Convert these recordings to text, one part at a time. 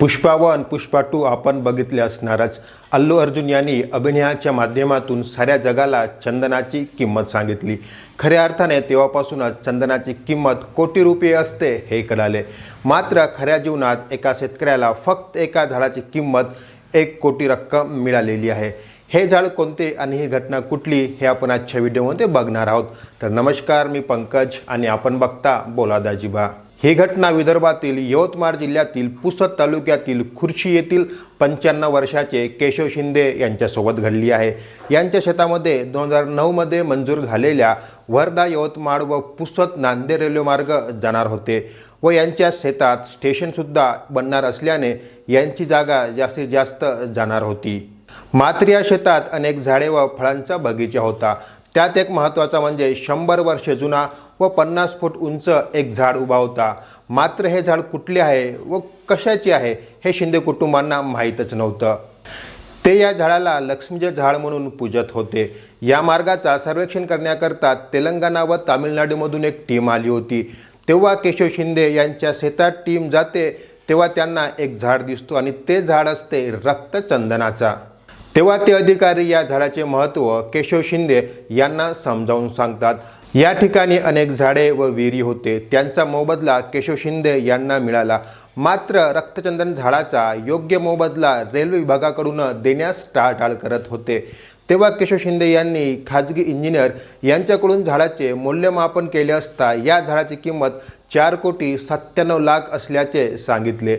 Pushpa one Pushpa to आपण बघितले असणारच. अल्लू अर्जुन यांनी अभिनयाच्या माध्यमातून साऱ्या जगाला चंदनाची किंमत सांगितली. खऱ्या अर्थाने तेव्हापासूनच चंदनाची किंमत कोटी रुपये असते हे कळाले. मात्र खऱ्या जीवनात एका शेतकऱ्याला फक्त एका झाडाची किंमत एक कोटी रक्कम मिळालेली आहे. हे झाड कोणते आणि ही घटना कुठली हे आपण आजच्या व्हिडिओमध्ये बघणार आहोत. तर नमस्कार मी पंकज आणि आपण बघता बोला दाजीबा ही घटना विदर्भातील यवतमाळ जिल्ह्यातील पुसद तालुक्यातील खुर्शी येथील पंच्याण्णव वर्षाचे केशव शिंदे यांच्यासोबत घडली आहे. यांच्या शेतामध्ये दोन हजार नऊमध्ये मंजूर झालेल्या वर्धा यवतमाळ व पुसद नांदेड रेल्वे मार्ग जाणार होते व यांच्या शेतात स्टेशनसुद्धा बनणार असल्याने यांची जागा जास्तीत जास्त जाणार होती. मात्र या शेतात अनेक झाडे व फळांचा बगीचा होता. त्यात एक महत्त्वाचा म्हणजे शंभर वर्ष जुना व पन्नास फूट उंच एक झाड उभा होता. मात्र हे झाड कुठले आहे व कशाचे आहे हे शिंदे कुटुंबांना माहीतच नव्हतं. ते या झाडाला लक्ष्मीचे झाड म्हणून पूजत होते. या मार्गाचा सर्वेक्षण करण्याकरता तेलंगणा व तामिळनाडूमधून एक टीम आली होती. तेव्हा केशव शिंदे यांच्या शेतात टीम जाते तेव्हा त्यांना एक झाड दिसतो आणि ते झाड असते रक्तचंदनाचा. तेव्हा ते अधिकारी या झाडाचे महत्त्व केशव शिंदे यांना समजावून सांगतात. या ठिकाणी अनेक झाडे व विहिरी होते. त्यांचा मोबदला केशव शिंदे यांना मिळाला. मात्र रक्तचंदन झाडाचा योग्य मोबदला रेल्वे विभागाकडून देण्यास टाळटाळ करत होते. तेव्हा केशव शिंदे यांनी खाजगी इंजिनियर यांच्याकडून झाडाचे मूल्यमापन केले असता या झाडाची किंमत चार कोटी सत्त्याण्णव लाख असल्याचे सांगितले.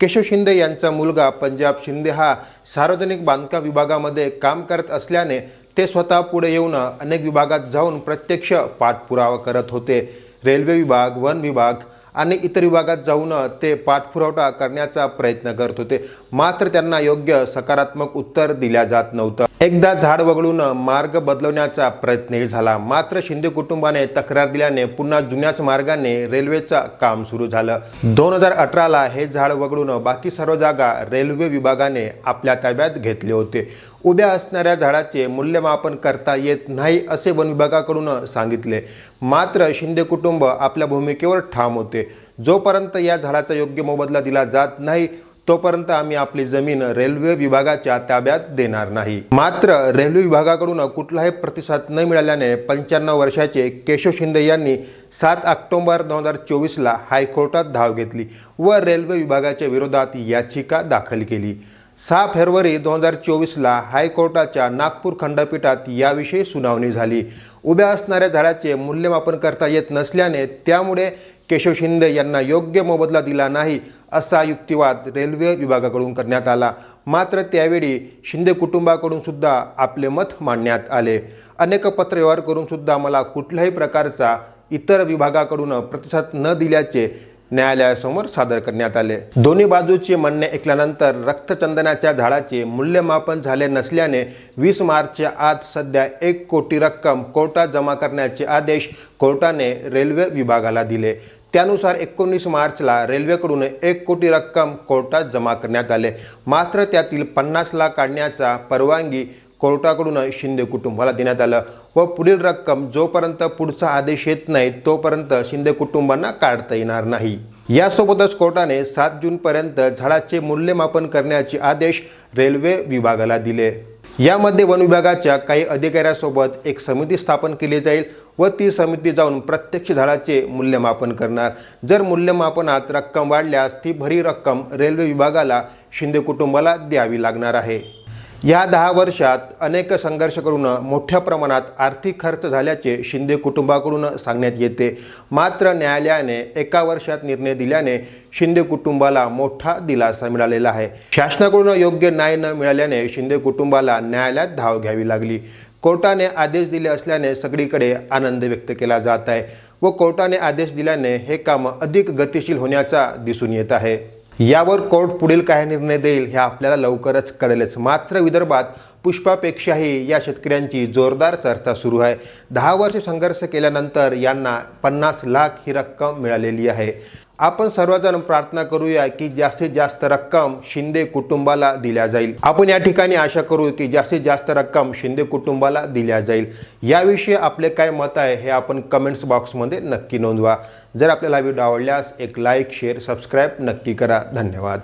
केशव शिंदे यांचा मुलगा पंजाब शिंदे हा सार्वजनिक बांधकाम विभागामध्ये काम करत असल्याने ते स्वतः पुढे येऊन अनेक विभागात जाऊन प्रत्यक्ष पाठपुरावा करत होते. रेल्वे विभाग वन विभाग आणि इतर विभागात जाऊन ते पाठपुरवठा करण्याचा प्रयत्न करत होते. मात्र त्यांना योग्य सकारात्मक उत्तर दिल्या जात नव्हतं. एकदा झाड वगळून मार्ग बदलवण्याचा प्रयत्नही झाला. मात्र शिंदे कुटुंबाने तक्रार दिल्याने पुन्हा जुन्याच मार्गाने रेल्वेचा काम सुरू झालं. दोन हजार अठराला हे झाड वगळून बाकी सर्व जागा रेल्वे विभागाने आपल्या ताब्यात घेतले होते. उभ्या असणाऱ्या झाडाचे मूल्यमापन करता येत नाही असे वन विभागाकडून सांगितले. मात्र शिंदे कुटुंब आपल्या भूमिकेवर ठाम होते. जोपर्यंत या झाडाचा योग्य मोबदला दिला जात नाही तोपर्यंत आम्ही आपली जमीन रेल्वे विभागाच्या ताब्यात देणार नाही. मात्र रेल्वे विभागाकडून कुठलाही प्रतिसाद न मिळाल्याने पंच्याण्णव वर्षाचे केशव शिंदे यांनी सात ऑक्टोबर दोन हजार चोवीसला हायकोर्टात धाव घेतली व रेल्वे विभागाच्या विरोधात याचिका दाखल केली. सहा फेब्रुवारी दोन हजार चोवीसला हायकोर्टाच्या नागपूर खंडपीठात याविषयी सुनावणी झाली. उभ्या असणाऱ्या झाडाचे मूल्यमापन करता येत नसल्याने त्यामुळे केशव शिंदे यांना योग्य मोबदला दिला नाही असा युक्तिवाद रेल्वे विभागाकडून करण्यात आला. मात्र त्यावेळी शिंदे कुटुंबाकडून सुद्धा आपले मत मांडण्यात आले. अनेक पत्रव्यवहार करून सुद्धा मला कुठल्याही प्रकारचा इतर विभागाकडून प्रतिसाद न दिल्याचे न्यायालयासमोर सादर करण्यात आले. दोन्ही बाजूचे म्हणणे ऐकल्यानंतर रक्तचंदनाच्या झाडाचे मूल्यमापन झाले नसल्याने वीस मार्चच्या आत सध्या एक कोटी रक्कम कोर्टात जमा करण्याचे आदेश कोर्टाने रेल्वे विभागाला दिले. त्यानुसार एकोणीस मार्चला रेल्वेकडून एक कोटी रक्कम कोर्टात जमा करण्यात आले. मात्र त्यातील पन्नास लाख काढण्याचा परवानगी कोर्टाकडून शिंदे कुटुंबाला देण्यात आलं व पुढील रक्कम जोपर्यंत पुढचा आदेश येत नाही तोपर्यंत शिंदे कुटुंबांना काढता येणार नाही. यासोबतच कोर्टाने सात जूनपर्यंत झाडाचे मूल्यमापन करण्याचे आदेश रेल्वे विभागाला दिले. यामध्ये वन विभागाच्या काही अधिकाऱ्यासोबत एक समिती स्थापन केली जाईल व ती समिती जाऊन प्रत्यक्ष झाडाचे मूल्यमापन करणार. जर मूल्यमापनात रक्कम वाढल्यास ती भरी रक्कम रेल्वे विभागाला शिंदे कुटुंबाला द्यावी लागणार आहे. या दहा वर्षात अनेक संघर्ष करून मोठ्या प्रमाणात आर्थिक खर्च झाल्याचे शिंदे कुटुंबाकडून सांगण्यात येते. मात्र न्यायालयाने एका वर्षात निर्णय दिल्याने शिंदे कुटुंबाला मोठा दिलासा मिळालेला आहे. शासनाकडून योग्य न्याय न मिळाल्याने शिंदे कुटुंबाला न्यायालयात धाव घ्यावी लागली. कोर्टाने आदेश दिले असल्याने सगळीकडे आनंद व्यक्त केला जात आहे व कोर्टाने आदेश दिल्याने हे काम अधिक गतिशील होण्याचा दिसून येत आहे. यावर कोर्ट पुढील काय निर्णय देईल हे आपल्याला लवकरच कळेलच. मात्र विदर्भात पुष्पापेक्षाही या शेतकऱ्यांची जोरदार चर्चा सुरू आहे. दहा वर्ष संघर्ष केल्यानंतर यांना पन्नास लाख ही रक्कम मिळालेली आहे. आपण सर्वजण प्रार्थना करूया की जास्तीत जास्त रक्कम शिंदे कुटुंबाला दिल्या जाईल. आपण या ठिकाणी आशा करू की जास्तीत जास्त रक्कम शिंदे कुटुंबाला दिल्या जाईल. याविषयी आपले काय मत आहे हे आपण कमेंट्स बॉक्समध्ये नक्की नोंदवा. जर आपल्याला व्हिडिओ आवडल्यास एक लाईक शेअर सबस्क्राईब नक्की करा. धन्यवाद.